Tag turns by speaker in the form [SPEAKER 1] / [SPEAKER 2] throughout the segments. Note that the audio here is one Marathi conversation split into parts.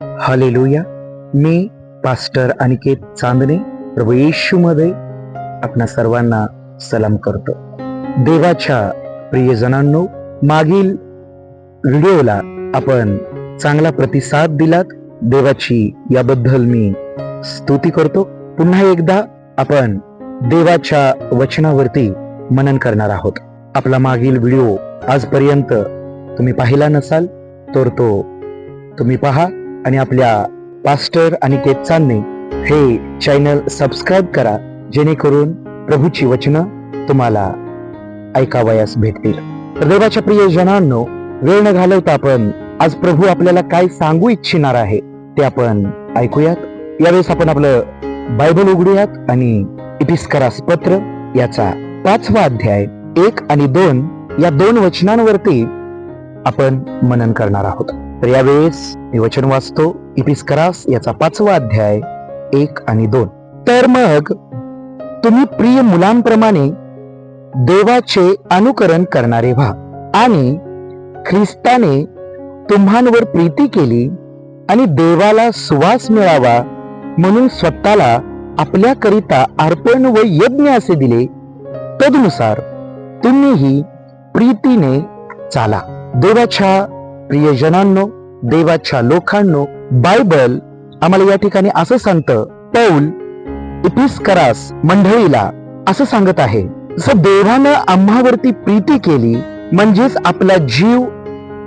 [SPEAKER 1] हालेलुया मी पास्टर अनिकेत चांदणे प्रभू येशूमध्ये आपणा सर्वांना सलाम करतो. देवाच्या प्रियजनांनो मागील व्हिडिओला आपण चांगला प्रतिसाद दिलात. देवाची याबद्दल मी स्तुती करतो. पुन्हा एकदा आपण देवाच्या वचनावरती मनन करणार आहोत. आपला मागील व्हिडिओ आजपर्यंत तुम्ही पाहिला नसाल तर तो तुम्ही पहा. आणि आपल्या पास्टर आणि चांदणे हे चॅनल सबस्क्राईब करा जेणेकरून प्रभूची वचनं तुम्हाला ऐकावयास भेटतील. देवाच्या प्रिय जनांनो वेळ न घालवता आपण आज प्रभू आपल्याला काय सांगू इच्छिणार आहे ते आपण ऐकूयात. यावेळेस आपण आपलं बायबल उघडूयात आणि इपिस्करास पत्र याचा पाचवा अध्याय एक आणि दोन या दोन वचनांवरती आपण मनन करणार आहोत. तर यावेळेस मी वचन वाचतो. इपिस्करास याचा पाचवा अध्याय एक आणि दोन. तर मग तुम्ही प्रिय मुलांप्रमाणे देवाचे अनुकरण करणारे व्हा. आणि ख्रिस्ताने तुम्हांवर प्रीती केली आणि देवाला सुवास मिळावा म्हणून स्वतःला आपल्याकरिता अर्पण व यज्ञ असे दिले. तदनुसार तुम्हीही प्रीतीने चाला. देवाच्या प्रियजनांनो देवाच्या लोखांनो बायबल आम्हाला या ठिकाणी असं सांगतं. पौल इपिस्करास मंडळीला असं सांगत आहे. जसं देवानं आम्हावरती प्रीती केली म्हणजेच आपला जीव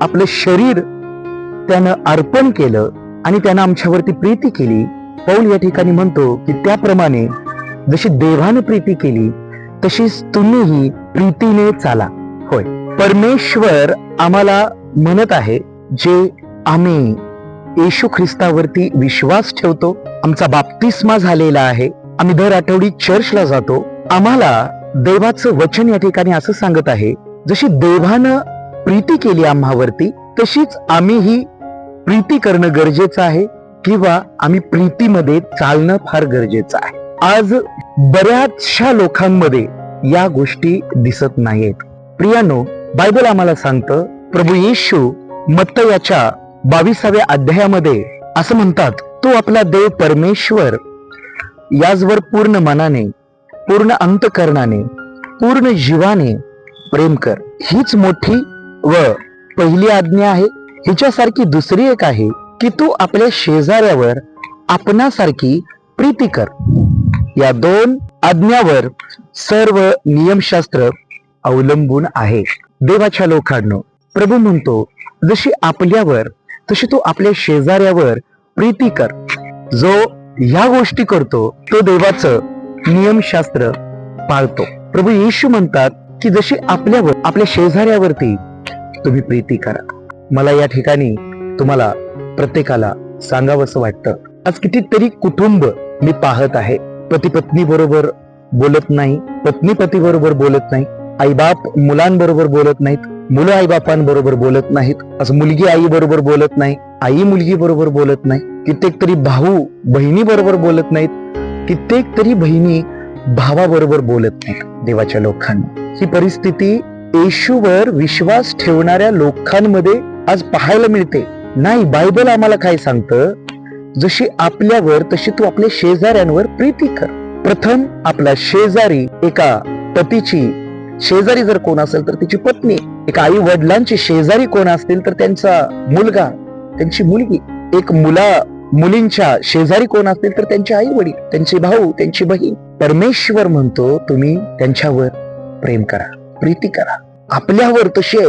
[SPEAKER 1] आपलं शरीर त्यानं अर्पण केलं आणि त्यानं आमच्यावरती प्रीती केली. पौल या ठिकाणी म्हणतो की त्याप्रमाणे जशी देवानं प्रीती केली तशीच तुम्हीही प्रीतीने चाला. होय. परमेश्वर आम्हाला म्हणत आहे जे आम्ही येशू ख्रिस्तावरती विश्वास ठेवतो. आमचा बाप्तिस्मा झालेला आहे. आम्ही दर आठवडी चर्चला जातो. आम्हाला देवाचं वचन या ठिकाणी असं सांगत आहे. जशी देवानं प्रीती केली आम्हावरती तशीच आम्हीही प्रीती करणं गरजेचं आहे किंवा आम्ही प्रीतीमध्ये चालणं फार गरजेचं आहे. आज बऱ्याचशा लोकांमध्ये या गोष्टी दिसत नाहीत प्रियानो बायबल आम्हाला सांगतं प्रभू येशू मत्त याच्या बावीसाव्या अध्यायामध्ये असं म्हणतात तो आपला देव परमेश्वर याचवर पूर्ण मनाने पूर्ण अंतकरणाने पूर्ण जीवाने प्रेम कर. हीच मोठी व पहिली आज्ञा आहे. हिच्यासारखी दुसरी एक आहे की तू आपल्या शेजाऱ्यावर आपणासारखी प्रीती कर. या दोन आज्ञावर सर्व नियमशास्त्र अवलंबून आहे. देवाच्या लोकांनो प्रभू म्हणतो जशी आपल्यावर तशी तू आपल्या शेजाऱ्यावर प्रीती कर. जो ह्या गोष्टी करतो तो देवाचं नियमशास्त्र पाळतो. प्रभू येशू म्हणतात की जशी आपल्यावर आपल्या शेजाऱ्यावरती तुम्ही प्रीती करा. मला या ठिकाणी तुम्हाला प्रत्येकाला सांगावंसं वाटतं. आज कितीतरी कुटुंब मी पाहत आहे. पती पत्नी बरोबर बोलत नाही पत्नी पती बरोबर बोलत नाही. आईबाप मुलांबरोबर बोलत नाहीत मुलं आईबापांबरोबर बोलत नाहीत आज मुलगी आई बरोबर बोलत नाही आई मुलगी बरोबर बोलत नाही कित्येक तरी भाऊ बहिणी बरोबर बोलत नाहीत कित्येक तरी बहिणी भावाबरोबर बोलत नाहीत देवाच्या लोकांना. ही परिस्थिती येशूवर विश्वास ठेवणाऱ्या लोकांमध्ये आज पाहायला मिळते. नाही बायबल आम्हाला काय सांगतं? जशी आपल्यावर तशी तू आपल्या शेजाऱ्यांवर प्रीती कर. प्रथम आपला शेजारी एका पतीची शेजारी जर कोण असेल तर तिची पत्नी एक आई वडिलांची शेजारी कोण असतील तर त्यांचा मुलगा त्यांची मुलगी एक मुला मुलींच्या शेजारी कोण असतील तर त्यांचे आई वडील त्यांचे भाऊ त्यांची बहीण. परमेश्वर म्हणतो तुम्ही त्यांच्यावर प्रेम करा प्रीती करा. आपल्यावर तसे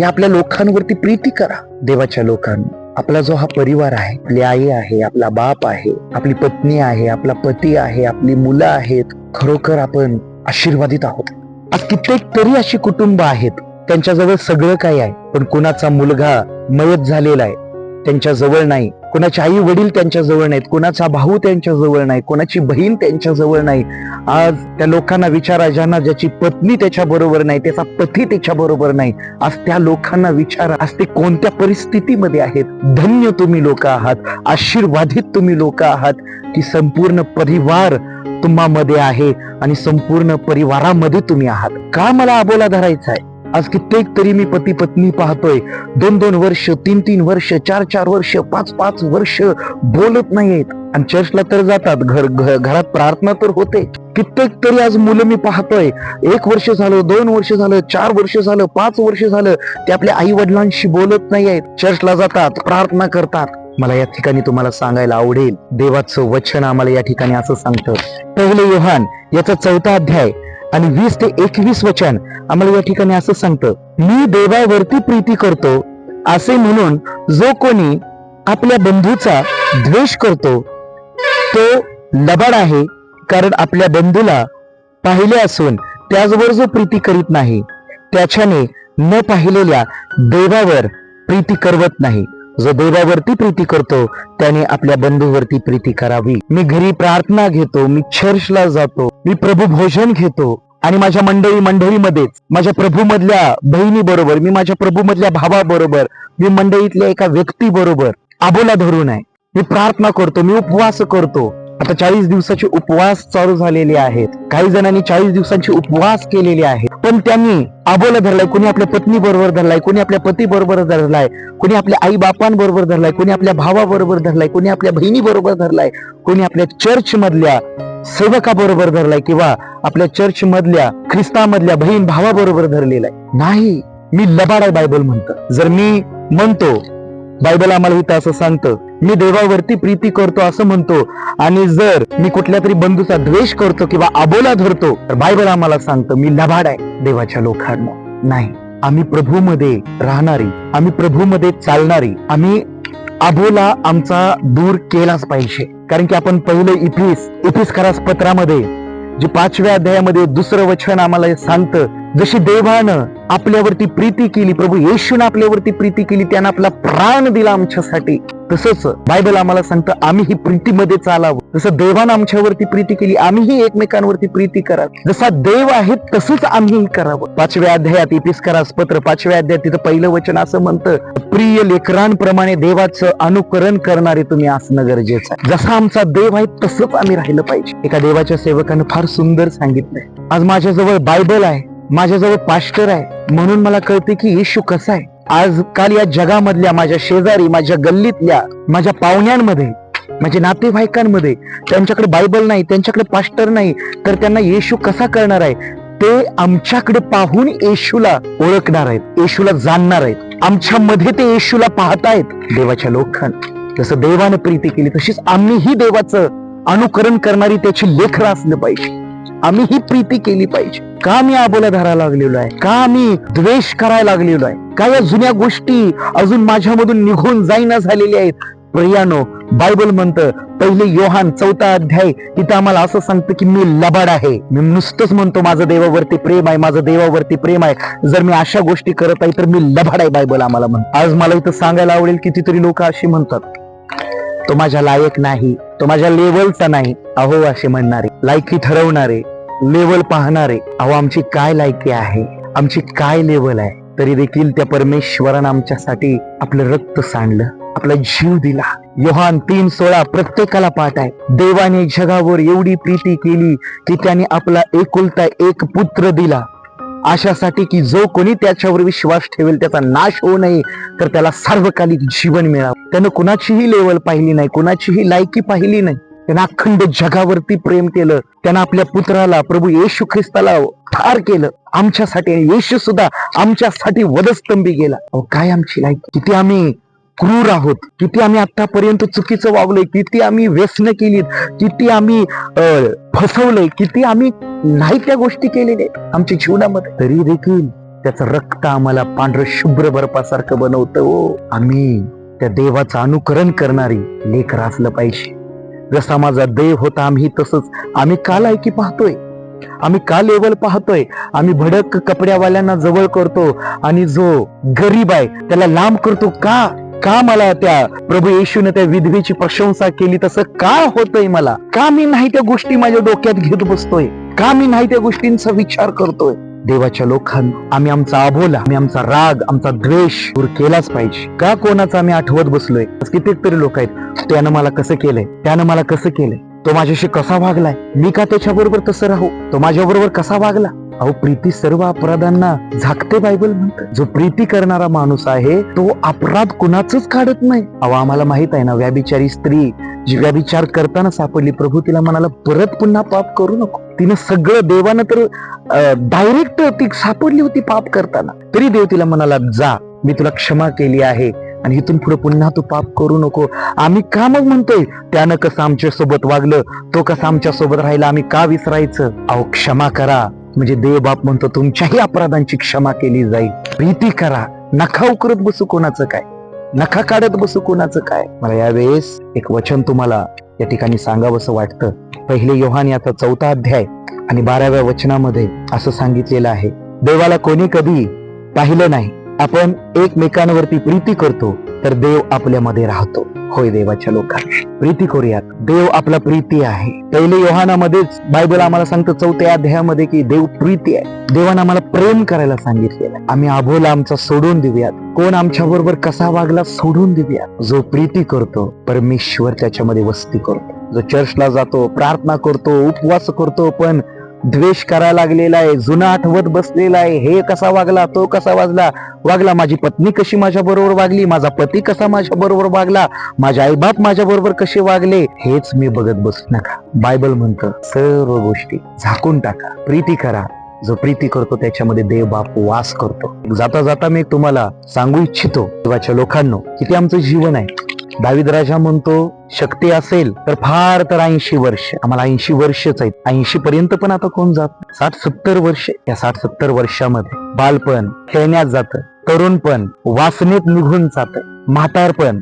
[SPEAKER 1] या आपल्या लोकांवरती प्रीती करा. देवाच्या लोकांना आपला जो हा परिवार आहे आपली आई आहे आपला बाप आहे आपली पत्नी आहे आपला पती आहे आपली मुलं आहेत खरोखर आपण आशीर्वादित आहोत. आज कित्येक तरी अशी कुटुंब आहेत. त्यांच्याजवळ सगळं काही आहे. पण कुणाचा मुलगा मयत झालेला आहे. त्यांच्या जवळ नाही. कुणाचे आई वडील त्यांच्या जवळ नाहीत. कुणाचा भाऊ त्यांच्या जवळ नाही. कुणाची बहीण त्यांच्या जवळ नाही. आज त्या लोकांना विचारा ज्यांना ज्याची पत्नी त्याच्या बरोबर नाही त्याचा पती त्याच्या बरोबर नाही. आज त्या लोकांना विचारा. आज ते कोणत्या परिस्थितीमध्ये आहेत? धन्य तुम्ही लोक आहात. आशीर्वादित तुम्ही लोक आहात. की संपूर्ण परिवार कुटुंबामध्ये आहे आणि संपूर्ण परिवारामध्ये तुम्ही आहात. का मला अबोला धरायचा आहे? आज कित्येक तरी मी पती पत्नी पाहतोय. दोन दोन वर्ष तीन तीन वर्ष चार चार वर्ष पाच पाच वर्ष बोलत नाहीयेत. आणि चर्चला तर जातात घर घरात प्रार्थना तर होते. कित्येक तरी आज मुलं मी पाहतोय. एक वर्ष झालं दोन वर्ष झालं चार वर्ष झालं पाच वर्ष झालं ते आपल्या आई वडिलांशी बोलत नाही आहेत चर्चला जातात प्रार्थना करतात. मला या ठिकाणी तुम्हाला सांगायला आवडेल. देवाचं वचन आम्हाला या ठिकाणी असं सांगतं. पहिले योहान याचा चौथा अध्याय आणि वीस ते एकवीस वचन आम्हाला या ठिकाणी असं सांगतं. मी देवावरती प्रीती करतो असे म्हणून जो कोणी आपल्या बंधूचा द्वेष करतो तो लबाड आहे कारण आपल्या बंधूला पाहिले असून त्याचवर जो प्रीती करीत नाही त्याच्याने न पाहिलेल्या देवावर प्रीती करवत नाही. जो देवावरती प्रीती करतो त्याने आपल्या बंधूवरती प्रीती करावी. मी घरी प्रार्थना घेतो मी चर्चला जातो मी प्रभू भोजन घेतो आणि माझ्या मंडळी मंडळीमध्येच माझ्या प्रभू मधल्या बहिणी बरोबर मी माझ्या प्रभू मधल्या भावा बरोबर मी मंडळीतल्या एका व्यक्ती बरोबर आबोला धरून आहे. मी प्रार्थना करतो मी उपवास करतो. आता चाळीस दिवसाचे उपवास चालू झालेले आहेत. काही जणांनी चाळीस दिवसांचे उपवास केलेले आहेत. पण त्यांनी आबोला धरलाय कोणी आपल्या पत्नी बरोबर धरलाय कोणी आपल्या पती बरोबर धरलाय कोणी आपल्या आई बापांबरोबर धरलाय कोणी आपल्या भावाबरोबर धरलाय कोणी आपल्या बहिणी बरोबर धरलाय कोणी आपल्या चर्च मधल्या सेवकाबरोबर धरलाय किंवा आपल्या चर्च मधल्या ख्रिस्तामधल्या बहीण भावाबरोबर धरलेला आहे नाही मी लबाड आहे बायबल म्हणतो. जर मी म्हणतो बायबल आम्हाला इथं असं सांगतं मी देवावरती प्रीती करतो असं म्हणतो आणि जर मी कुठल्या तरी बंधूचा द्वेष करतो किंवा आबोला धरतो तर बायबल आम्हाला सांगतं मी लबाड आहे देवाच्या लोकांना. नाही आम्ही प्रभूमध्ये राहणारी आम्ही प्रभूमध्ये चालणारी आम्ही आबोला आमचा दूर केलाच पाहिजे. कारण की आपण पहिले इफिस इफिस खरास पत्रामध्ये जे पाचव्या अध्यायामध्ये दुसरं वचन आम्हाला सांगतं जशी देवानं आपल्यावरती प्रीती केली प्रभू येशून आपल्यावरती प्रीती केली त्यानं आपला प्राण दिला आमच्यासाठी. तसंच बायबल आम्हाला सांगतं आम्ही ही प्रीतीमध्ये चालावं. जसं देवानं आमच्यावरती प्रीती केली आम्हीही एकमेकांवरती प्रीती करा जसा देव आहे तसंच आम्हीही करावं. पाचव्या अध्यायात इपिस्करास पत्र पाचव्या अध्यायात तिथं पहिलं वचन असं म्हणतं प्रिय लेकरांप्रमाणे देवाचं अनुकरण करणारे तुम्ही असणं गरजेचं आहे. जसा आमचा देव आहे तसंच आम्ही राहिलं पाहिजे. एका देवाच्या सेवकानं फार सुंदर सांगितलंय. आज माझ्याजवळ बायबल आहे. माझ्याजवळ पास्टर आहे. म्हणून मला कळते की येशू कसा आहे. आज काल या जगामधल्या माझ्या शेजारी माझ्या गल्लीतल्या माझ्या पाहुण्यांमध्ये माझ्या नातेवाईकांमध्ये त्यांच्याकडे बायबल नाही त्यांच्याकडे पास्टर नाही तर त्यांना येशू कसा करणार आहे? ते आमच्याकडे पाहून येशूला ओळखणार आहेत येशूला जाणणार आहेत. आमच्या मध्ये ते येशूला पाहतायत देवाच्या लोखन जसं देवानं प्रीती केली तशीच आम्हीही देवाचं अनुकरण करणारी त्याची लेखर असलं पाहिजे. आम्ही ही प्रीती केली पाहिजे. का मी आबोला धरायला लागलेलो आहे? का मी द्वेष करायला लागलेलो आहे? का या जुन्या गोष्टी अजून माझ्यामधून निघून जाईना झालेल्या आहेत? प्रियानो बायबल म्हणतं पहिले योहान चौथा अध्याय तिथं आम्हाला असं सांगतं की मी लबाड आहे. मी नुसतंच म्हणतो माझं देवावरती प्रेम आहे माझं देवावरती प्रेम आहे. जर मी अशा गोष्टी करत आहे तर मी लबाड आहे बायबल आम्हाला म्हणतो. आज मला इथं सांगायला आवडेल कितीतरी लोक अशी म्हणतात तो माझ्या लायक नाही तो माझ्या लेवलचा नाही. अहो असे म्हणणारे लायकी ठरवणारे लेवल पाहणारे अहो आमची काय लायकी आहे? आमची काय लेवल आहे? तरी देखील त्या परमेश्वरानं आमच्यासाठी आपलं रक्त सांडलं आपला जीव दिला. योहान तीन सोळा प्रत्येकाला पाठ आहे. देवाने जगावर एवढी प्रीती केली की त्याने आपला एकुलता एक पुत्र दिला. अशासाठी की जो कोणी त्याच्यावर विश्वास ठेवेल त्याचा नाश होऊ नये तर त्याला सार्वकालिक जीवन मिळावं. त्यानं कुणाचीही लेवल पाहिली नाही कुणाचीही लायकी पाहिली नाही. त्यानं अखंड जगावरती प्रेम केलं त्यानं आपल्या पुत्राला प्रभू येशू ख्रिस्ताला ठार केलं. आमच्यासाठी आणि येशू सुद्धा आमच्यासाठी वधस्तंभी गेला. काय आमची लायकी? किती आम्ही क्रूर आहोत. किती आम्ही आतापर्यंत चुकीचं वागलोय किती आम्ही व्यसन केलीत किती आम्ही फसवलंय किती आम्ही नाही त्या गोष्टी केलेल्या आहेत आमच्या जीवनामध्ये. तरी देखील त्याचं रक्त आम्हाला पांढरं शुभ्र बर्फासारखं बनवतं हो. आम्ही त्या देवाचं अनुकरण करणारी लेकर असलं पाहिजे. जसा माझा देव होता आम्ही तसंच. आम्ही का लायकी पाहतोय. आम्ही का लेवल पाहतोय. आम्ही भडक कपड्यावाल्यांना जवळ करतो. आणि जो गरीब आहे त्याला लांब करतो का? का मला त्या प्रभू येशूने त्या विधवेची प्रशंसा केली? तसं का होतंय मला? का मी नाही त्या गोष्टी माझ्या डोक्यात घेत बसतोय? का मी नाही त्या गोष्टींचा विचार करतोय? देवाच्या लोकांना आम्ही आमचा अबोला आम्ही आमचा राग आमचा द्वेष दूर केलाच पाहिजे. का कोणाचा आम्ही आठवत बसलोय? आज कित्येक तरी लोक आहेत. त्यानं मला कसं केलंय? त्यानं मला कसं केलंय? तो माझ्याशी कसा वागलाय? मी का त्याच्याबरोबर तसं राहू? तो माझ्याबरोबर कसा वागला? अहो प्रीती सर्व अपराधांना झाकते बायबल म्हणत जो प्रीती करणारा माणूस आहे तो अपराध कुणाच काढत नाही. अहो आम्हाला माहीत आहे ना व्याभिचारी स्त्री जी व्याभिचार करताना सापडली प्रभू तिला म्हणाला परत पुन्हा पाप करू नको. तिनं सगळं देवानं तर डायरेक्ट ती सापडली होती पाप करताना. तरी देव तिला म्हणाला जा मी तुला क्षमा केली आहे आणि इथून पुढे पुन्हा तू पाप करू नको. आम्ही का मग म्हणतोय त्यानं कसं आमच्यासोबत वागलं तो कसा आमच्यासोबत राहिला आम्ही का विसरायचं? अहो क्षमा करा. म्हणजे देव बाप म्हणतो तुमच्याही अपराधांची क्षमा केली जाईल. प्रीती करा. नखा उकरत बसू कोणाचं काय? नखा काढत बसू कोणाचं काय? मला यावेळेस एक वचन तुम्हाला या ठिकाणी सांगावंसं वाटतं. पहिले योहान याचा चौथा अध्याय आणि बाराव्या वचनामध्ये असं सांगितलेलं आहे. देवाला कोणी कधी पाहिलं नाही. आपण एकमेकांवरती प्रीती करतो. तर देव आपल्यामध्ये राहतो. होय देवाच्या लोकांना प्रीती करूयात. देव आपला प्रीती आहे. पहिले योहानामध्येच बायबल आम्हाला सांगतं चौथ्या अध्यायामध्ये की देव प्रीती आहे. देवानं आम्हाला प्रेम करायला सांगितलेलं आहे. आम्ही आभोला आमचा सोडून देऊयात. कोण आमच्या बरोबर कसा वागला सोडून देऊयात. जो प्रीती करतो परमेश्वर त्याच्यामध्ये वस्ती करतो. जो चर्चला जातो प्रार्थना करतो उपवास करतो पण द्वेष करायला लागलेला आहे जुना आठवत बसलेला आहे हे कसा वागला तो कसा वाजला वागला माझी पत्नी कशी माझ्या बरोबर वागली माझा पती कसा माझ्या बरोबर वागला माझे आईबाप माझ्या बरोबर कसे वागले हेच मी बघत बसू नका. बायबल म्हणतं सर्व गोष्टी झाकून टाका प्रीती करा. जो प्रीती करतो त्याच्यामध्ये देव बाप वास करतो. जाता जाता मी तुम्हाला सांगू इच्छितो देवाच्या लोकांनो किती आमचं जीवन आहे. दाविद राजा म्हणतो शक्ती असेल तर फार तर ऐंशी वर्ष. आम्हाला ऐंशी वर्षच आहेत. ऐंशी पर्यंत पण आता कोण जात साठ सत्तर वर्ष? या साठ सत्तर वर्षामध्ये बालपण खेळण्यात जात तरुणपण वासनेत निघून जात म्हातारपण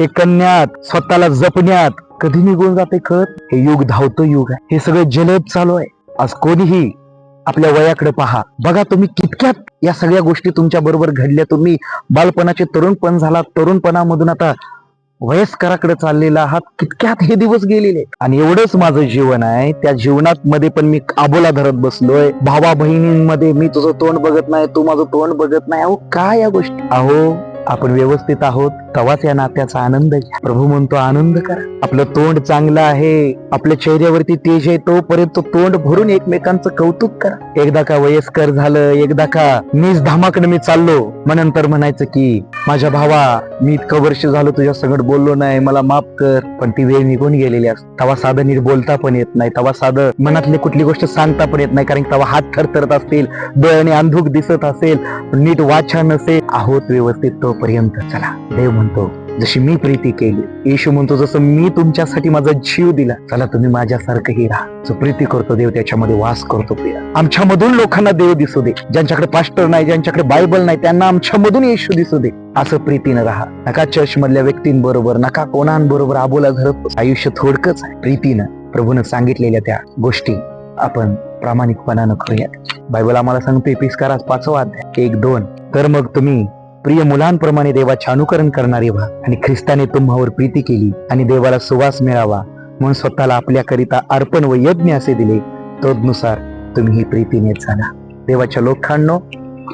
[SPEAKER 1] हे कन्यात स्वतःला जपण्यात कधी निघून जाते कळत हे युग धावतं युग आहे. हे सगळं जलद चालू आहे. आज कोणीही आपल्या वयाकडे पहा. बघा तुम्ही कितक्यात या सगळ्या गोष्टी तुमच्या बरोबर घडल्या. तुम्ही बालपणाचे तरुणपण झाला तरुणपणामधून आता वयस्कराकडे चाललेला आहात कितक्यात हे दिवस गेलेले. आणि एवढंच माझं जीवन आहे त्या जीवनात मध्ये पण मी आबोला धरत बसलोय. भावा बहिणींमध्ये मी तुझं तोंड बघत नाही तू माझं तोंड बघत नाही. अहो काय या गोष्टी? अहो आपण व्यवस्थित आहोत तवाच या नात्याचा आनंद घ्या. प्रभू म्हणतो आनंद करा. आपलं तोंड चांगलं आहे. आपल्या चेहऱ्यावरती तेज आहे तोपर्यंत तोंड भरून एकमेकांचं कौतुक करा. एकदा का वयस्कर झालं एकदा का मीच धामाकडे मी चाललो मग नंतर म्हणायचं की माझ्या भावा मी इतकं वर्ष झालो तुझ्या सगळं बोललो नाही मला माफ कर. पण ती वेळ निघून गेलेली असते. तवा साधं नीट बोलता पण येत नाही. तवा साधं मनातली कुठली गोष्ट सांगता पण येत नाही कारण तवा हात थरथरत असतील डोळ्याने अंधुक दिसत असेल नीट वाचा नसेल. आहोत व्यवस्थित तो तोपर्यंत चला. देव म्हणतो जशी मी प्रीती केली येशू म्हणतो जसं मी तुमच्यासाठी माझा जीव दिला चला तुम्ही माझ्यासारखंही राहा. जो प्रीती करतो देव त्याच्यामध्ये वास करतो प्रिया. आमच्या मधून लोकांना देव दिसू दे. ज्यांच्याकडे पास्टर नाही ज्यांच्याकडे बायबल नाही त्यांना आमच्या मधून येशू दिसू दे. असं प्रीतीनं राहा. नका चर्च मधल्या व्यक्तींबरोबर नका कोणांबरोबर आबोला धरत आयुष्य थोडकच आहे. प्रीतीनं प्रभूनं सांगितलेल्या त्या गोष्टी आपण प्रामाणिकपणानं करूयात. बायबल आम्हाला सांगते एपिस्कारात पाचवा अध्याय. एक दोन. तर मग तुम्ही प्रिय मुलांप्रमाणे देवाचे अनुकरण करणारे व्हा आणि ख्रिस्ताने तुम्हावर प्रीती केली आणि देवाला सुवास मिळावा. म्हणून स्वतःला आपल्याकरिता अर्पण व यज्ञ असे दिले. तदनुसार तुम्ही ही प्रीतीने चाला. देवाच्या लोकांनो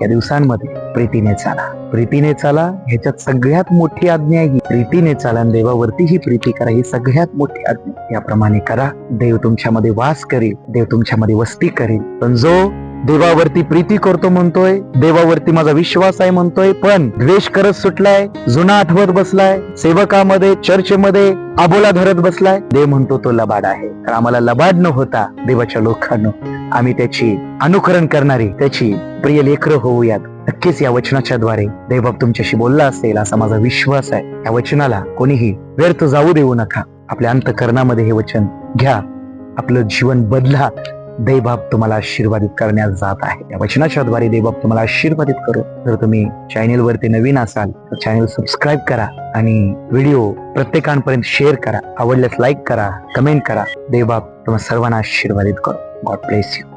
[SPEAKER 1] या दिवसांमध्ये प्रीतीने चाला. प्रीतीने चाला ह्याच्यात सगळ्यात मोठी आज्ञा ही. प्रीतीने चाला आणि देवावरती ही प्रीती करा. ही सगळ्यात मोठी आज्ञा. याप्रमाणे करा. देव तुमच्यामध्ये वास करेल. देव तुमच्यामध्ये वस्ती करेल. पण जो देवावरती प्रीती करतो म्हणतोय देवावरती माझा विश्वास आहे म्हणतोय पण द्वेष करत सुटलाय जुना आठवत बसलाय सेवकामध्ये चर्चमध्ये आबोला धरत बसलाय. देव म्हणतो तो लबाड आहे तर आम्हाला लबाड न होता देवाच्या लोकांनो आम्ही त्याची अनुकरण करणारी त्याची प्रिय लेकर होऊयात. नक्कीच या वचनाच्या द्वारे देवबाब तुमच्याशी बोलला असेल असा माझा विश्वास आहे. या वचनाला कोणीही व्यर्थ जाऊ देऊ नका. आपल्या अंतकरणामध्ये हे वचन घ्या. आपलं जीवन बदला. देवबाप तुम्हाला आशीर्वादित करण्यास जात आहे. या वचनाच्या द्वारे देवबाप तुम्हाला आशीर्वादित करू. जर तुम्ही चॅनेल वरती नवीन असाल तर चॅनेल सबस्क्राईब करा आणि व्हिडिओ प्रत्येकांपर्यंत शेअर करा. आवडल्यास लाईक करा कमेंट करा. देवबाब तुम्हाला सर्वांना आशीर्वादित करू. God bless you